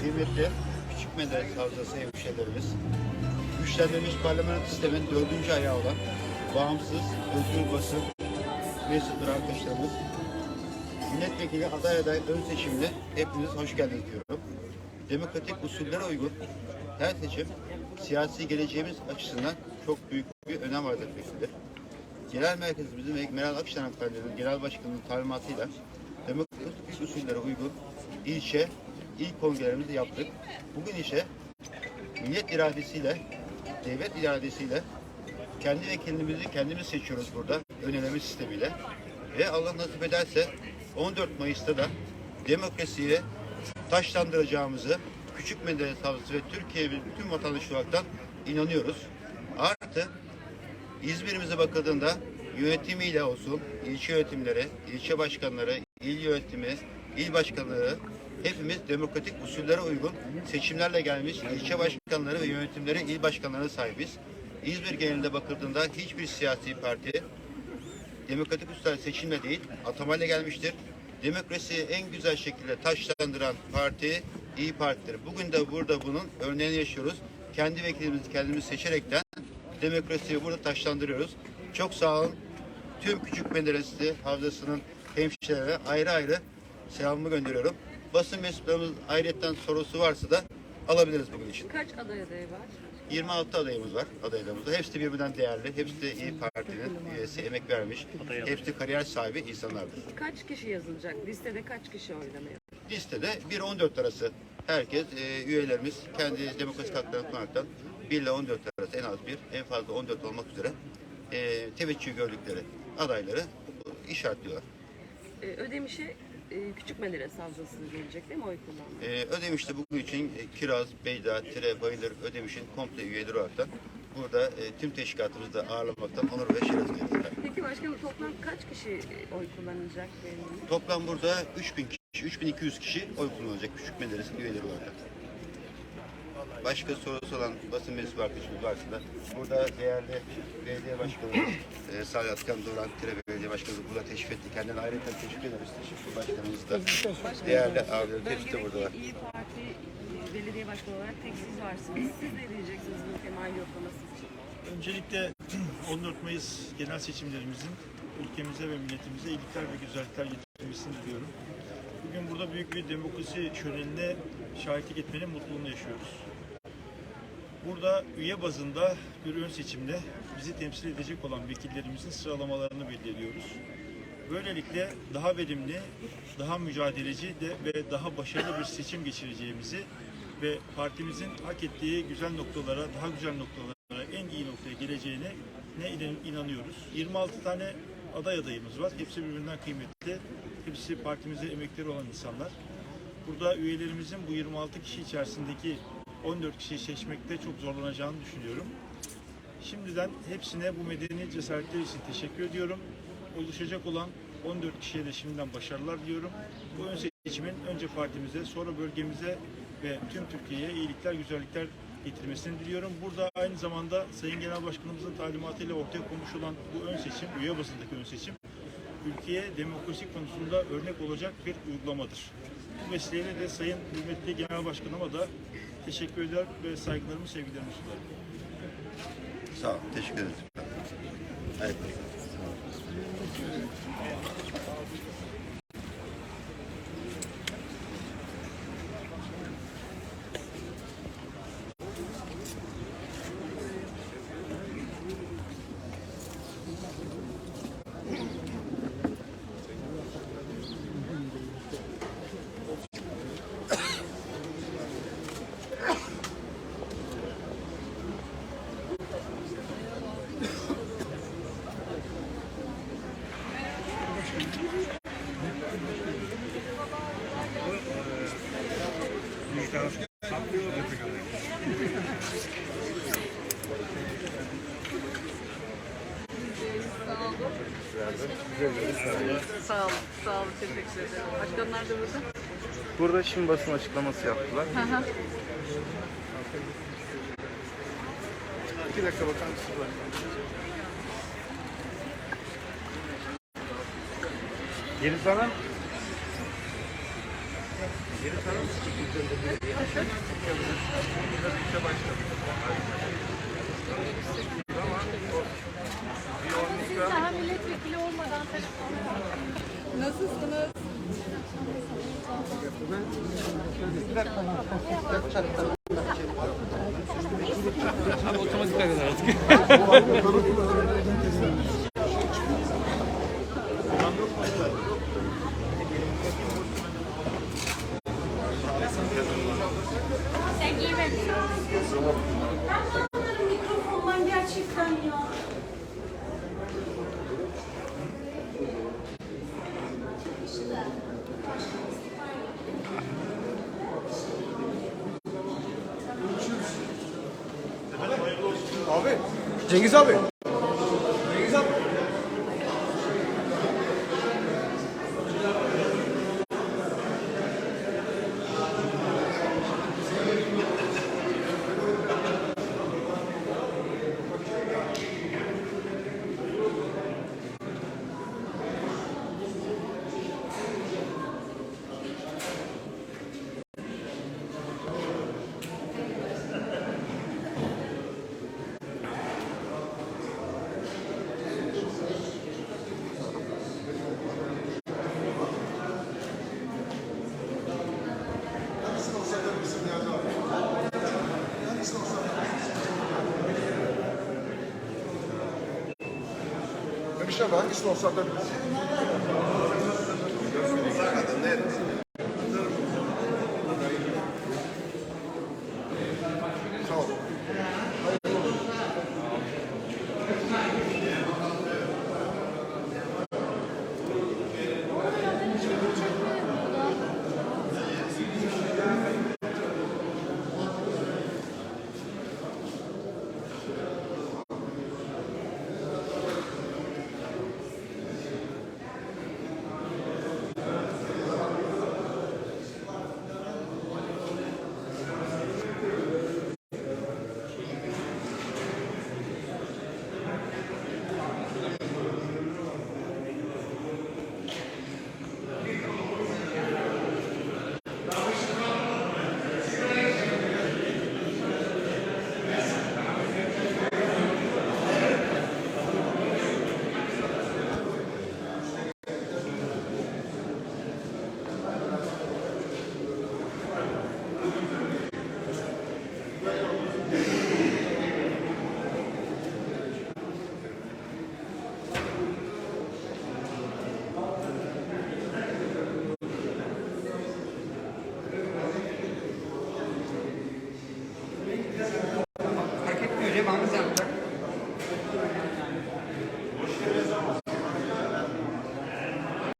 Kıymetli Küçük Menderes Havzası hemşehrilerimiz, güçlendirilmiş parlamenter sistemin dördüncü ayağı olan bağımsız, özgür basın mensupları arkadaşlarımız, milletvekili aday aday ön seçimine hepiniz hoş geldiniz diyorum. Demokratik usullere uygun her seçim siyasi geleceğimiz açısından çok büyük bir önem arz etmektedir. Genel merkezimizin Meral Akşener Hanımefendi'nin genel başkanının talimatıyla demokratik usullere uygun ilçe, il kongrelerimizi yaptık. Bugün ise millet iradesiyle, devlet iradesiyle kendi vekilimizi kendimiz seçiyoruz burada öneleme sistemiyle. Ve Allah nasip ederse 14 Mayıs'ta da demokrasiye taşlandıracağımızı Küçük Menderes Havzası ve Türkiye bütün vatandaş olaraktan inanıyoruz. Artı İzmir'imize bakıldığında yönetimiyle olsun, ilçe yönetimleri, ilçe başkanları, il yönetimi, il başkanları hepimiz demokratik usullere uygun seçimlerle gelmiş ilçe başkanları ve yönetimleri il başkanlarına sahibiz. İzmir genelinde bakıldığında hiçbir siyasi parti demokratik usullerle seçimle değil atamayla gelmiştir. Demokrasiyi en güzel şekilde taşlandıran parti İyi Parti'dir. Bugün de burada bunun örneğini yaşıyoruz. Kendi vekilimizi kendimiz seçerekten demokrasiyi burada taşlandırıyoruz. Çok sağ olun. Tüm Küçük Menderesli Havzası'nın hemşirelerine ayrı ayrı selamımı gönderiyorum. Basın mensuplarımız ayrıyetten sorusu varsa da alabiliriz bugün için. Kaç aday adayı var? 26 adayımız var adaylarımızda. Hepsi de birbirinden değerli. Hepsi de İyi Parti'nin üyesi, emek vermiş. Hepsi de kariyer sahibi insanlardır. Kaç kişi yazılacak? Listede kaç kişi oylamaya? Listede 1-14 arası herkes e, üyelerimiz kendi demokrasi haklarını kullanaraktan 1 ile 14 arası en az bir, en fazla 14 olmak üzere e, teveccüh gördükleri adayları işaretliyorlar. Ee, Ödemiş'e e, Küçük Menderes Havzası gelecek değil mi oy kullanmaya? E, Ödemiş'te bugün için e, Kiraz, Beyda, Tire, Bayılır, Ödemiş'in komple üyeleri olaraktan burada e, tüm teşkilatımızda ağırlamaktan onur ve şeref duyduk. Peki başkanım toplam kaç kişi e, oy kullanacak? Toplam burada 3000 kişi, 3200 kişi oy kullanacak Küçük Menderes'in üyeleri olarak. Başka sorusu olan basın mensubu arkadaşımız varsa da burada değerli belediye başkanımız e, Salih Atkan Duran, Tire Belediye Başkanımız burada teşrif etti. Kendine ayrıca teşekkür ederiz. Teşekkür başkanımız da değerli abilerim hepsi de buradalar. İyi Parti e, belediye başkanı olarak tek siz varsınız. Siz ne diyeceksiniz bu temayül yoklaması için? Öncelikle 14 Mayıs genel seçimlerimizin ülkemize ve milletimize iyilikler ve güzellikler getirmesini diliyorum. Bugün burada büyük bir demokrasi şölenine şahitlik etmenin mutluluğunu yaşıyoruz. Burada üye bazında bir ön seçimde bizi temsil edecek olan vekillerimizin sıralamalarını belirliyoruz. Böylelikle daha verimli, daha mücadeleci de ve daha başarılı bir seçim geçireceğimizi ve partimizin hak ettiği güzel noktalara, daha güzel noktalara, en iyi noktaya geleceğine ne inan- inanıyoruz. 26 tane aday adayımız var. Hepsi birbirinden kıymetli. Hepsi partimize emekleri olan insanlar. Burada üyelerimizin bu 26 kişi içerisindeki 14 kişiyi seçmekte çok zorlanacağını düşünüyorum. Şimdiden hepsine bu medeni cesaretleri için teşekkür ediyorum. Oluşacak olan 14 kişiye de şimdiden başarılar diliyorum. Bu ön seçimin önce partimize, sonra bölgemize ve tüm Türkiye'ye iyilikler, güzellikler getirmesini diliyorum. Burada aynı zamanda Sayın Genel Başkanımızın talimatıyla ortaya konmuş olan bu ön seçim, üye basındaki ön seçim, ülkeye demokrasi konusunda örnek olacak bir uygulamadır. Bu vesileyle de Sayın Hürmetli Genel Başkanıma da teşekkür eder ve saygılarımı, sevgilerimi sunarım. Sağ olun. Teşekkür ederiz. Evet. Sağ olun, sağ olun. Teşekkür ederim. Başkanlar da burada. Burada şimdi basın açıklaması yaptılar. İki dakika bakar mısınız? Yeliz Hanım. Siz daha milletvekili olmadan Nasılsınız? Sen giymemişsin. Mikrofondan gerçekten ya. Abi. Cengiz over. Abi hangisini olsa atabiliriz? Sağ